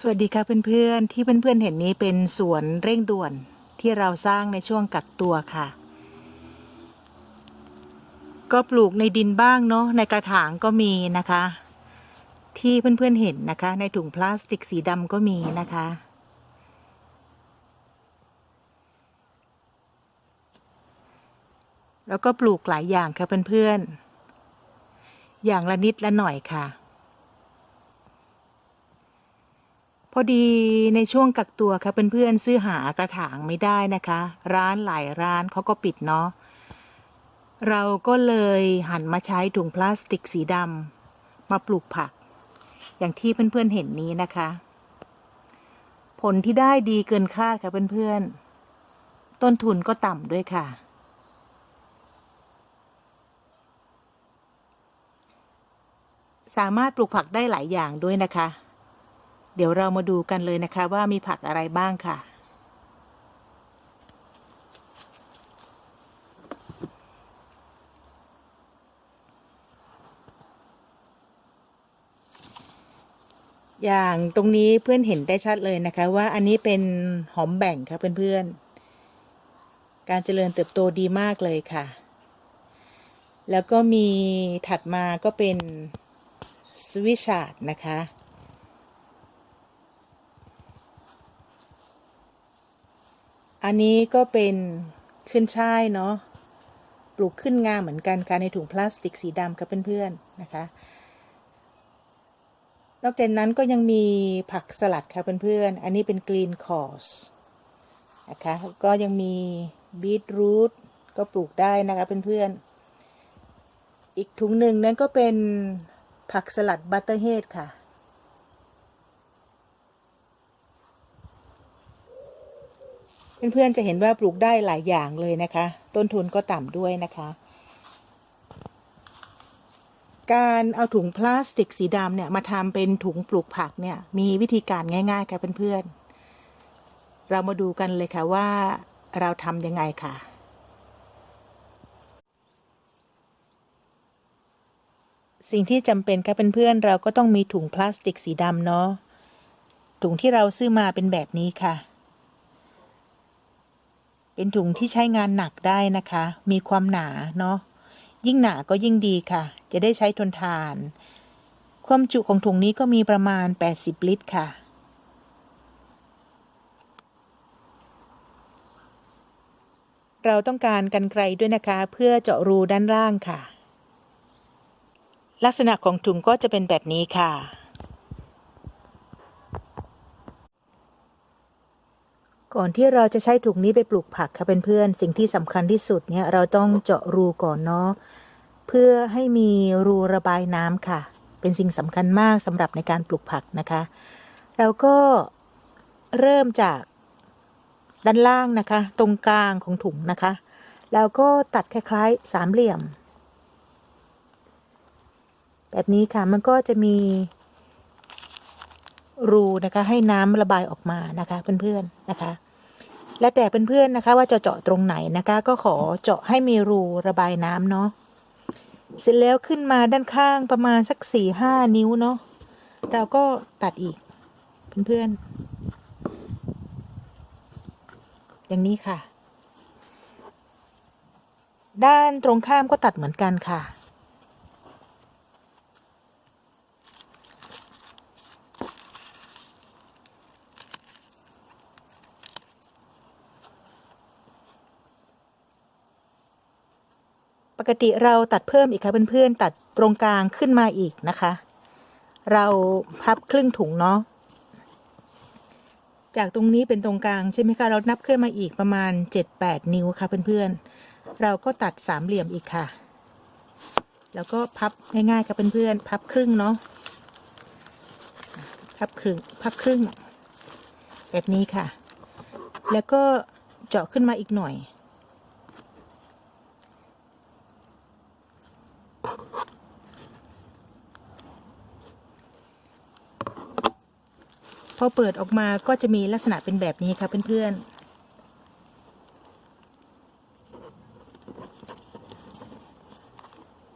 สวัสดีค่ะเพื่อนๆ ที่เพื่อนๆเห็นนี้เป็นสวนเร่งด่วนที่เราสร้างในช่วงกักตัวค่ะ ก็ปลูกในดินบ้างเนาะในกระถางก็มีนะคะ ที่เพื่อนๆเห็นนะคะ ในถุงพลาสติกสีดำก็มีนะคะ แล้วก็ปลูกหลายอย่างค่ะเพื่อนๆอย่างละนิดละหน่อยค่ะ พอดีในช่วงกักตัวค่ะเพื่อนๆซื้อหากระถางไม่ได้นะคะ ร้านหลายร้านเขาก็ปิดเนาะเราก็เลยหันมาใช้ถุงพลาสติกสีดำมาปลูกผัก อย่างที่เพื่อนๆเห็นนี้นะคะ ผลที่ได้ดีเกินคาดค่ะเพื่อนๆ ต้นทุนก็ต่ำด้วยค่ะสามารถปลูกผักได้หลายอย่างด้วยนะคะ เดี๋ยวเรามาดูกันเลยนะคะว่ามีผักอะไรบ้างค่ะ อย่างตรงนี้เพื่อนเห็นได้ชัดเลยนะคะว่าอันนี้เป็นหอมแบ่งค่ะเพื่อนๆ การเจริญเติบโตดีมากเลยค่ะ แล้วก็มีถัดมาก็เป็นสวิชาร์ดนะคะ อันนี้ก็เป็นขึ้นช่ายเนาะ ปลูกขึ้นงามเหมือนกันค่ะในถุงพลาสติกสีดำกับเพื่อนๆนะคะ นอกจากนั้นก็ยังมีผักสลัดค่ะเพื่อนๆ อันนี้เป็นกรีนคอร์สนะคะ ก็ยังมีบีทรูทก็ปลูกได้นะคะเพื่อนๆ อีกถุงหนึ่งนั้นก็เป็นผักสลัดบัตเตอร์เฮดค่ะ เพื่อนๆจะเห็นว่าปลูกได้หลายอย่างเลยนะคะ ต้นทุนก็ต่ำด้วยนะคะ การเอาถุงพลาสติกสีดำเนี่ยมาทำเป็นถุงปลูกผักเนี่ยมีวิธีการง่ายๆค่ะเพื่อนๆเรามาดูกันเลยค่ะว่าเราทำยังไงค่ะสิ่งที่จำเป็นค่ะเพื่อนๆเราก็ต้องมีถุงพลาสติกสีดำเนาะถุงที่เราซื้อมาเป็นแบบนี้ค่ะ เป็นถุงที่ใช้งานหนักได้นะคะ มีความหนาเนาะ ยิ่งหนาก็ยิ่งดีค่ะ จะได้ใช้ทนทาน ความจุของถุงนี้ก็มีประมาณ 80 ลิตรค่ะ เราต้องการกันไกลด้วยนะคะ เพื่อเจาะรูด้านล่างค่ะ ลักษณะของถุงก็จะเป็นแบบนี้ค่ะ ก่อนที่เราจะใช้ถุงนี้ไปปลูกผักค่ะเพื่อนๆสิ่งที่สำคัญที่สุดเนี่ยเราต้องเจาะรูก่อนเนาะเพื่อให้มีรูระบายน้ำค่ะ เป็นสิ่งสำคัญมากสำหรับในการปลูกผักนะคะ เราก็เริ่มจากด้านล่างนะคะ ตรงกลางของถุงนะคะ แล้วก็ตัดคล้ายๆสามเหลี่ยม แบบนี้ค่ะมันก็จะมี รูนะคะ ให้น้ำระบายออกมานะคะ เพื่อนๆนะคะ และแต่เพื่อนๆนะคะ ว่าจะเจาะตรงไหนนะคะ ก็ขอเจาะให้มีรูระบายน้ำเนาะเสร็จแล้วขึ้นมาด้านข้างประมาณสักสี่ห้านิ้วเนาะเราก็ตัดอีกเพื่อนๆอย่างนี้ค่ะ ด้านตรงข้ามก็ตัดเหมือนกันค่ะ กติเราตัดเพิ่มอีกค่ะเพื่อนๆ ตัดตรงกลางขึ้นมาอีกนะคะ เราพับครึ่งถุงเนาะจากตรงนี้เป็นตรงกลางใช่ไหมคะเรานับขึ้นมาอีกประมาณ 7-8 นิ้วค่ะเพื่อนๆ เราก็ตัดสามเหลี่ยมอีกค่ะ แล้วก็พับง่ายๆค่ะเพื่อนๆ พับครึ่งเนาะพับครึ่งพับครึ่ง แบบนี้ค่ะ แล้วก็เจาะขึ้นมาอีกหน่อย พอเปิดออกมาก็จะมีลักษณะเป็นแบบนี้ค่ะเพื่อนๆ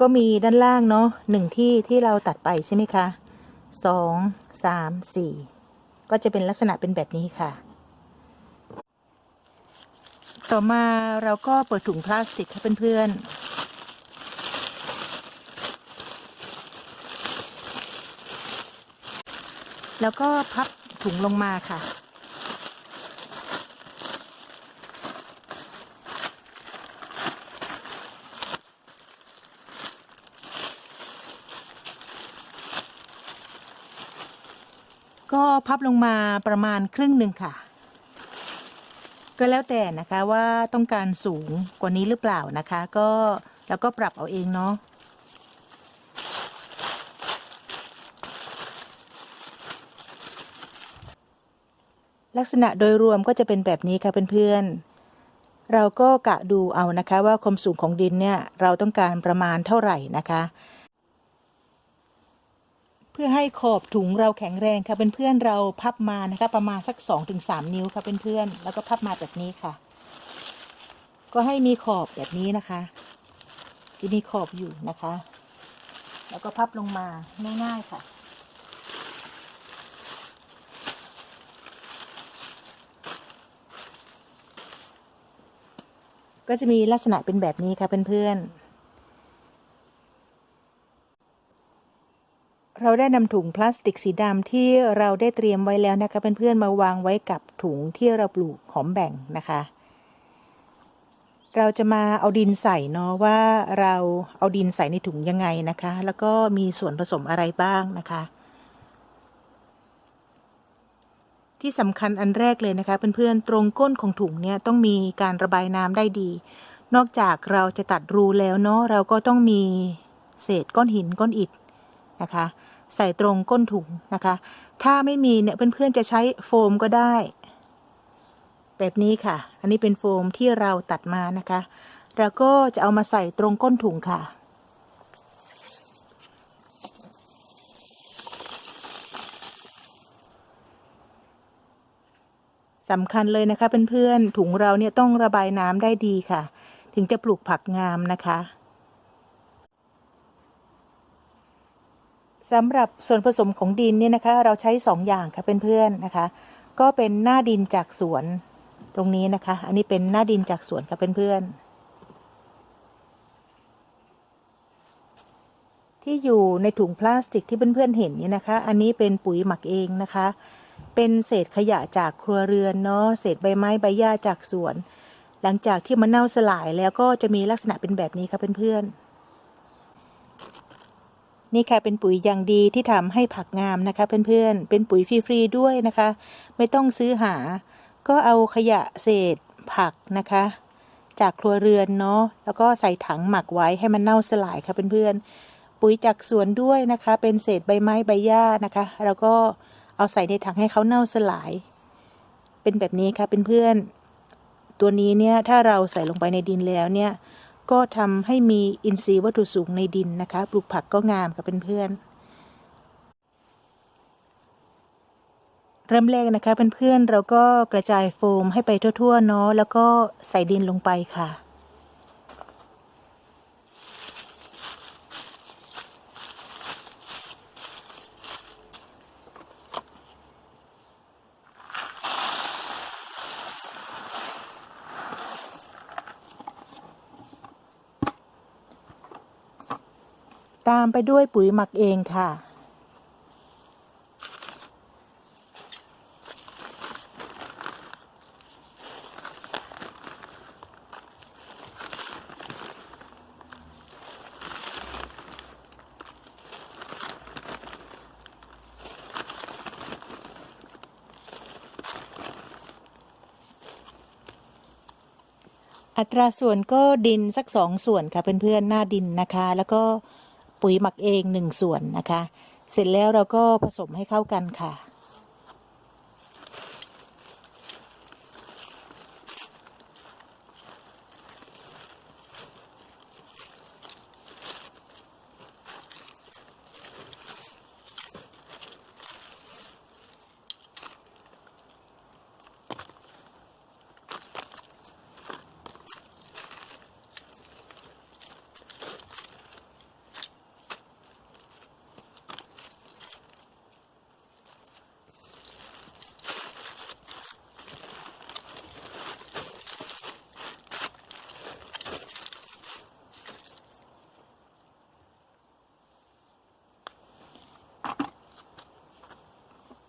ก็มีด้านล่างเนาะหนึ่งที่ที่เราตัดไปใช่ไหมคะสองสามสี่ก็จะเป็นลักษณะเป็นแบบนี้ค่ะ ต่อมาเราก็เปิดถุงพลาสติกค่ะเพื่อนๆ แล้วก็พับ ถุงลงมาค่ะ ก็พับลงมาประมาณครึ่งหนึ่งค่ะ ก็แล้วแต่นะคะว่าต้องการสูงกว่านี้หรือเปล่านะคะ ก็แล้วก็ปรับเอาเองเนาะ ลักษณะโดยรวมก็จะเป็นแบบนี้ค่ะเพื่อนๆ เราก็กะดูเอานะคะว่าความสูงของดินเนี่ยเราต้องการประมาณเท่าไหร่นะคะ เพื่อให้ขอบถุงเราแข็งแรงค่ะเพื่อนๆเราพับมานะคะประมาณสัก 2-3ถึงนิ้วค่ะเพื่อนๆแล้วก็พับมาแบบนี้ค่ะ ก็ให้มีขอบแบบนี้นะคะ จะมีขอบอยู่นะคะ แล้วก็พับลงมาง่ายๆค่ะ ก็จะมีลักษณะเป็นแบบนี้ค่ะเพื่อนๆ เราได้นำถุงพลาสติกสีดำที่เราได้เตรียมไว้แล้วนะคะเพื่อนๆมาวางไว้กับถุงที่เราปลูกหอมแบ่งนะคะ เราจะมาเอาดินใส่เนาะว่าเราเอาดินใส่ในถุงยังไงนะคะ แล้วก็มีส่วนผสมอะไรบ้างนะคะ ที่สำคัญอันแรกเลยนะคะ เพื่อนๆ ตรงก้นของถุงเนี่ยต้องมีการระบายน้ำได้ดี นอกจากเราจะตัดรูแล้วเนาะเราก็ต้องมีเศษก้อนหินก้อนอิฐนะคะ ใส่ตรงก้นถุงนะคะ ถ้าไม่มีเนี่ยเพื่อนๆจะใช้โฟมก็ได้ แบบนี้ค่ะ อันนี้เป็นโฟมที่เราตัดมานะคะเราก็จะเอามาใส่ตรงก้นถุงค่ะ สำคัญเลยนะคะเพื่อนๆถุงเราเนี่ยต้องระบายน้ำได้ดีค่ะ ถึงจะปลูกผักงามนะคะสำหรับส่วนผสมของดินเนี่ยนะคะ เราใช้สองอย่างค่ะเพื่อนๆนะคะ ก็เป็นหน้าดินจากสวนตรงนี้นะคะ อันนี้เป็นหน้าดินจากสวนค่ะเพื่อนๆที่อยู่ในถุงพลาสติกที่เพื่อนๆเห็นนี่นะคะ อันนี้เป็นปุ๋ยหมักเองนะคะ เป็นเศษขยะจากครัวเรือนเนาะเศษใบไม้ใบหญ้าจากสวน หลังจากที่มันเน่าสลายแล้วก็จะมีลักษณะเป็นแบบนี้ค่ะเพื่อนๆนี่ค่ะเป็นปุ๋ยอย่างดีที่ทำให้ผักงามนะคะเพื่อนๆเป็นปุ๋ยฟรีๆด้วยนะคะ ไม่ต้องซื้อหา ก็เอาขยะเศษผักนะคะ จากครัวเรือนเนาะแล้วก็ใส่ถังหมักไว้ให้มันเน่าสลายค่ะเพื่อนๆปุ๋ยจากสวนด้วยนะคะ เป็นเศษใบไม้ใบหญ้านะคะ แล้วก็ เอาใส่ในถังให้เขาเน่าสลาย เป็นแบบนี้ค่ะเพื่อนๆตัวนี้เนี่ยถ้าเราใส่ลงไปในดินแล้วเนี่ยก็ทำให้มีอินทรีย์วัตถุสูงในดินนะคะ ปลูกผักก็งามค่ะเพื่อนๆ เริ่มแรกนะคะเพื่อนๆเราก็กระจายโฟมให้ไปทั่วๆเนาะแล้วก็ใส่ดินลงไปค่ะ ตามไปด้วยปุ๋ยหมักเองค่ะ อัตราส่วนก็ดินสักสองส่วนค่ะเพื่อนๆหน้าดินนะคะ แล้วก็ ปุ๋ยหมักเองหนึ่งส่วนนะคะ เสร็จแล้วเราก็ผสมให้เข้ากันค่ะ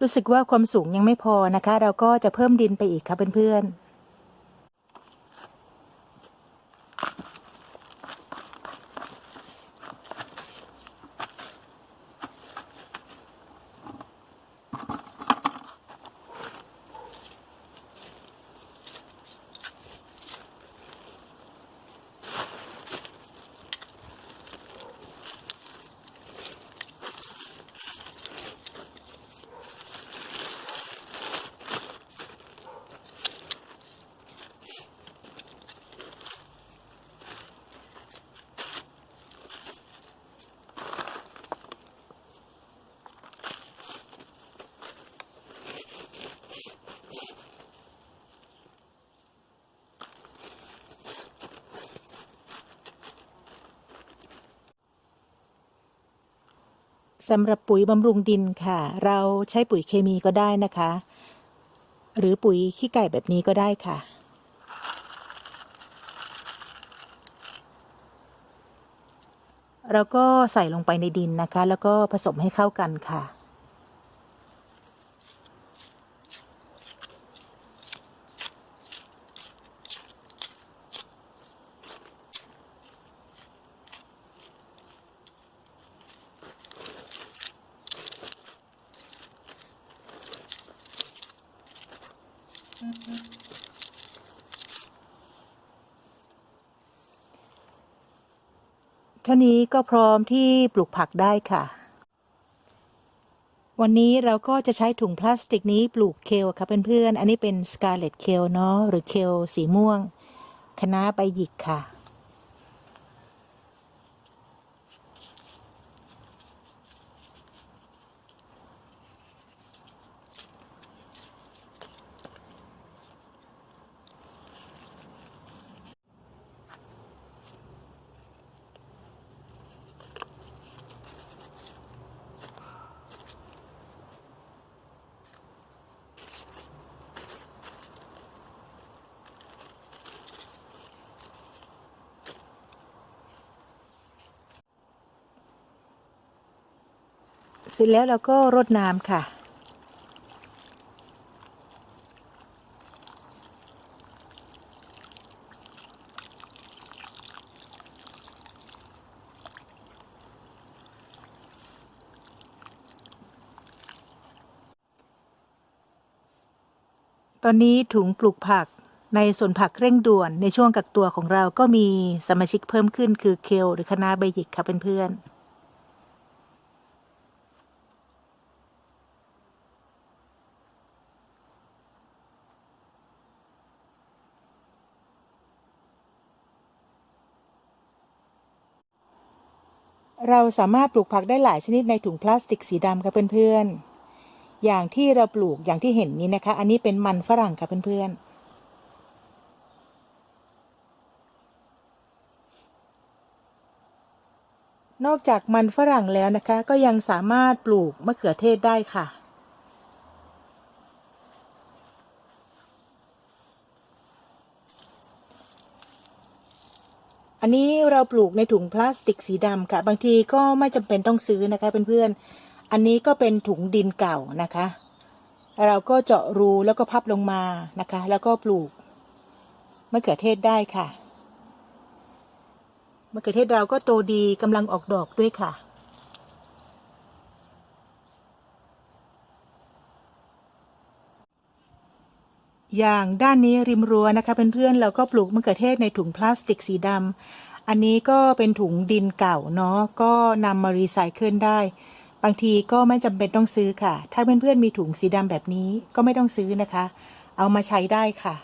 รู้สึกว่าความสูงยังไม่พอนะคะ เราก็จะเพิ่มดินไปอีกค่ะเพื่อนๆ สำหรับปุ๋ยบำรุงดินค่ะ เราใช้ปุ๋ยเคมีก็ได้นะคะ หรือปุ๋ยขี้ไก่แบบนี้ก็ได้ค่ะ เราก็ใส่ลงไปในดินนะคะ แล้วก็ผสมให้เข้ากันค่ะ เท่านี้ก็พร้อมที่ปลูกผักได้ค่ะ วันนี้เราก็จะใช้ถุงพลาสติกนี้ปลูกเคลค่ะเพื่อนๆ อันนี้เป็นสกาเลตเคลเนาะหรือเคลสีม่วงคณะใบหยิกค่ะ เสร็จแล้วเราก็รดน้ำค่ะ ตอนนี้ถุงปลูกผักในสวนผักเร่งด่วนในช่วงกักตัวของเราก็มีสมาชิกเพิ่มขึ้นคือเคลหรือคณะใบหยิกค่ะเพื่อนๆ เราสามารถปลูกผักได้หลายชนิดในถุงพลาสติกสีดำค่ะเพื่อนๆ อย่างที่เราปลูกอย่างที่เห็นนี้นะคะ อันนี้เป็นมันฝรั่งค่ะเพื่อนๆนอกจากมันฝรั่งแล้วนะคะ ก็ยังสามารถปลูกมะเขือเทศได้ค่ะ อันนี้เราปลูกในถุงพลาสติกสีดำค่ะ บางทีก็ไม่จำเป็นต้องซื้อนะคะเพื่อนๆ อันนี้ก็เป็นถุงดินเก่านะคะ เราก็เจาะรูแล้วก็พับลงมานะคะ แล้วก็ปลูกมะเขือเทศได้ค่ะมะเขือเทศเราก็โตดีกำลังออกดอกด้วยค่ะ อย่างด้านนี้ริมรั้วนะคะเพื่อนๆเราก็ปลูกมะเขือเทศในถุงพลาสติกสีดำอันนี้ก็เป็นถุงดินเก่าเนาะก็นำมารีไซเคิลได้ บางทีก็ไม่จำเป็นต้องซื้อค่ะ ถ้าเพื่อนๆมีถุงสีดำแบบนี้ก็ไม่ต้องซื้อนะคะ เอามาใช้ได้ค่ะ